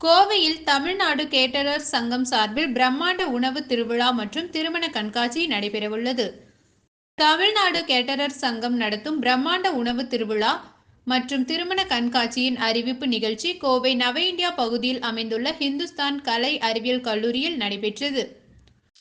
கோவையில் தமிழ்நாடு கேட்டரர் சங்கம் சார்பில் பிரம்மாண்ட உணவு திருவிழா மற்றும் திருமண கண்காட்சி நடைபெறவுள்ளது. தமிழ்நாடு கேட்டரர் சங்கம் நடத்தும் பிரம்மாண்ட உணவு திருவிழா மற்றும் திருமண கண்காட்சியின் அறிவிப்பு நிகழ்ச்சி கோவை நவ இந்தியா பகுதியில் அமைந்துள்ள ஹிந்துஸ்தான் கலை அறிவியல் கல்லூரியில் நடைபெற்றது.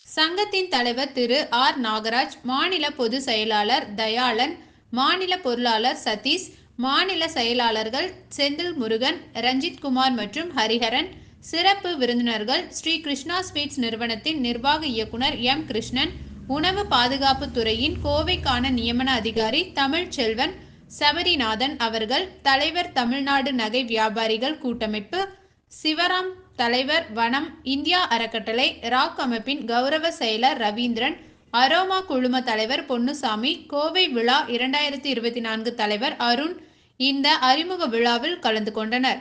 சங்கத்தின் தலைவர் திரு ஆர் நாகராஜ் மாநில பொதுச் செயலாளர் தயாளன் மாநில பொருளாளர் சதீஷ் மாநில செயலாளர்கள் செந்தில் முருகன் ரஞ்சித் குமார் மற்றும் ஹரிஹரன் சிறப்பு விருந்தினர்கள் ஸ்ரீ கிருஷ்ணா ஸ்வீட்ஸ் நிறுவனத்தின் நிர்வாக இயக்குனர் எம் கிருஷ்ணன் உணவு பாதுகாப்பு துறையின் கோவைக்கான நியமன அதிகாரி தமிழ் செல்வன் சபரிநாதன் அவர்கள் தலைவர் தமிழ்நாடு நகை வியாபாரிகள் கூட்டமைப்பு சிவராம் தலைவர் வனம் இந்தியா அறக்கட்டளை ராக் அமைப்பின் கௌரவ செயலர் ரவீந்திரன் அரோமா குழும தலைவர் பொன்னுசாமி கோவை விழா இரண்டாயிரத்தி இருபத்தி நான்கு தலைவர் அருண் இந்த அறிமுக விழாவில் கலந்து கொண்டனர்.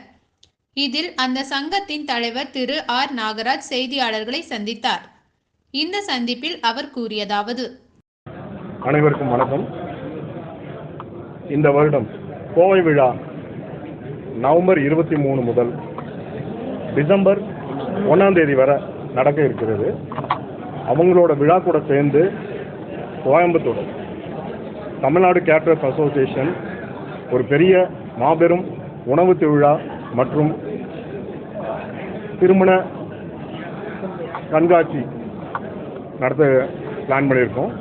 இதில் அந்த சங்கத்தின் தலைவர் திரு. ஆர். நாகராஜ் செய்தியாளர்களை சந்தித்தார். இந்த சந்திப்பில் அவர் கூறியதாவது. அனைவருக்கும் வணக்கம். இந்த வருடம் கோவை விழா நவம்பர் இருபத்தி மூணு முதல் டிசம்பர் ஒன்றாம் தேதி வரை நடக்க இருக்கிறது. அவங்களோட விழா கூட சேர்ந்து கோயம்புத்தூர் தமிழ்நாடு கேட்டரர்ஸ் அசோசியேஷன் ஒரு பெரிய மாபெரும் உணவு திருவிழா மற்றும் திருமண கண்காட்சி நடத்த பிளான் பண்ணியிருக்கோம்.